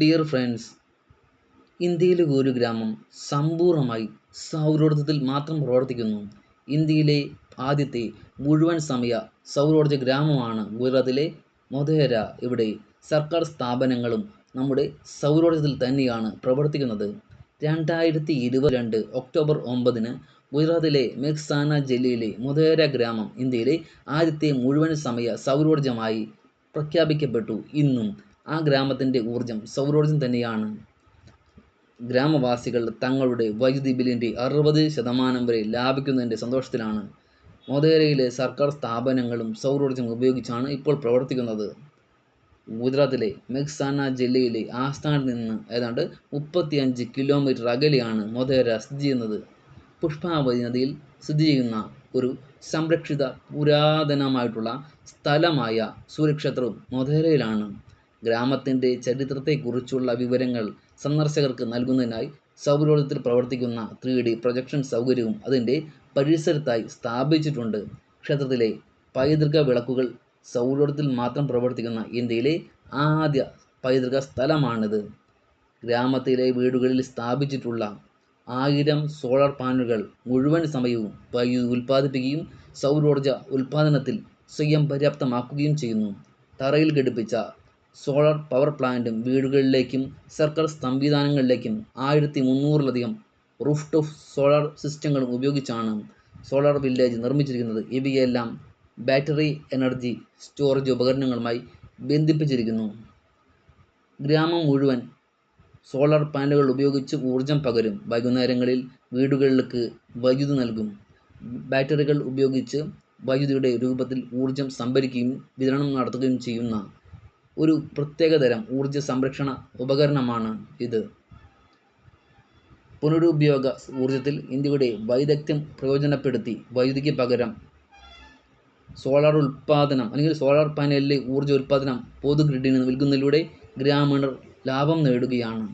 Dear friends ഇന്ത്യയിലെ ഒരു ഗ്രാമം സമ്പൂർണമായി സൗരോർജത്തിൽ മാത്രം പ്രവർത്തിക്കുന്നു. ഇന്ത്യയിലെ ആദ്യത്തെ മുഴുവൻ സമയ സൗരോർജ ഗ്രാമമാണ് ഗുജറാത്തിലെ മൊധേര. ഇവിടെ സർക്കാർ സ്ഥാപനങ്ങളും നമ്മുടെ സൗരോർജത്തിൽ തന്നെയാണ് പ്രവർത്തിക്കുന്നത്. രണ്ടായിരത്തി ഇരുപത്തിരണ്ട് ഒക്ടോബർ ഒമ്പതിന് ഗുജറാത്തിലെ മെക്സാന ജില്ലയിലെ മൊധേര ഗ്രാമം ഇന്ത്യയിലെ ആദ്യത്തെ മുഴുവൻ സമയ സൗരോർജമായി പ്രഖ്യാപിക്കപ്പെട്ടു. ഇന്നും ആ ഗ്രാമത്തിന്റെ ഊർജം സൗരോർജം തന്നെയാണ്. ഗ്രാമവാസികൾ തങ്ങളുടെ വൈദ്യുതി ബില്ലിന്റെ അറുപത് ശതമാനം വരെ ലാഭിക്കുന്നതിന്റെ സന്തോഷത്തിലാണ്. മൊതേരയിലെ സർക്കാർ സ്ഥാപനങ്ങളും സൗരോർജം ഉപയോഗിച്ചാണ് ഇപ്പോൾ പ്രവർത്തിക്കുന്നത്. ഗുജറാത്തിലെ മെഹ്സാന ജില്ലയിലെ ആസ്ഥാനത്ത് നിന്ന് ഏതാണ്ട് മുപ്പത്തിയഞ്ച് കിലോമീറ്റർ അകലെയാണ് മൊതേര സ്ഥിതി ചെയ്യുന്നത്. പുഷ്പാവതി നദിയിൽ സ്ഥിതി ചെയ്യുന്ന ഒരു സംരക്ഷിത പുരാതനമായിട്ടുള്ള സ്ഥലമായ സൂര്യക്ഷേത്രവും മൊധേരയിലാണ് ഗ്രാമത്തിന്റെ ചരിത്രത്തെക്കുറിച്ചുള്ള വിവരങ്ങൾ സന്ദർശകർക്ക് നൽകുന്നതിനായി സൗരോർജത്തിൽ പ്രവർത്തിക്കുന്ന ത്രീ ഡി പ്രൊജക്ഷൻ സൗകര്യവും അതിന്റെ പരിസരത്തായി സ്ഥാപിച്ചിട്ടുണ്ട്. ക്ഷേത്രത്തിലെ പൈതൃക വിളക്കുകൾ സൗരോർജത്തിൽ മാത്രം പ്രവർത്തിക്കുന്ന ഇന്ത്യയിലെ ആദ്യ പൈതൃക സ്ഥലമാണിത്. ഗ്രാമത്തിലെ വീടുകളിൽ സ്ഥാപിച്ചിട്ടുള്ള ആയിരം സോളാർ പാനലുകൾ മുഴുവൻ സമയവും വൈദ്യുതി ഉൽപ്പാദിപ്പിക്കുകയും സൗരോർജ ഉൽപ്പാദനത്തിൽ സ്വയം പര്യാപ്തമാക്കുകയും ചെയ്യുന്നു. തറയിൽ ഘടിപ്പിച്ച സോളാർ പവർ പ്ലാന്റും വീടുകളിലേക്കും സർക്കാർ സംവിധാനങ്ങളിലേക്കും ആയിരത്തി മുന്നൂറിലധികം റൂഫ് ടോപ്പ് സോളാർ സിസ്റ്റങ്ങളും ഉപയോഗിച്ചാണ് സോളാർ വില്ലേജ് നിർമ്മിച്ചിരിക്കുന്നത്. ഇവയെല്ലാം ബാറ്ററി എനർജി സ്റ്റോറേജ് ഉപകരണങ്ങളുമായി ബന്ധിപ്പിച്ചിരിക്കുന്നു. ഗ്രാമം മുഴുവൻ സോളാർ പാനലുകൾ ഉപയോഗിച്ച് ഊർജം പകരും. വൈകുന്നേരങ്ങളിൽ വീടുകളിലേക്ക് വൈദ്യുതി നൽകും. ബാറ്ററികൾ ഉപയോഗിച്ച് വൈദ്യുതിയുടെ രൂപത്തിൽ ഊർജം സംഭരിക്കുകയും വിതരണം നടത്തുകയും ചെയ്യുന്ന ഒരു പ്രത്യേകതരം ഊർജ സംരക്ഷണ ഉപകരണമാണ് ഇത്. പുനരുപയോഗ ഊർജത്തിൽ ഇന്ത്യയുടെ വൈദഗ്ധ്യം പ്രയോജനപ്പെടുത്തി വൈദ്യുതിക്ക് പകരം സോളാർ ഉൽപ്പാദനം അല്ലെങ്കിൽ സോളാർ പാനലിലെ ഊർജ ഉൽപ്പാദനം പൊതുഗ്രിഡിന് നൽകുന്നതിലൂടെ ഗ്രാമീണർ ലാഭം നേടുകയാണ്.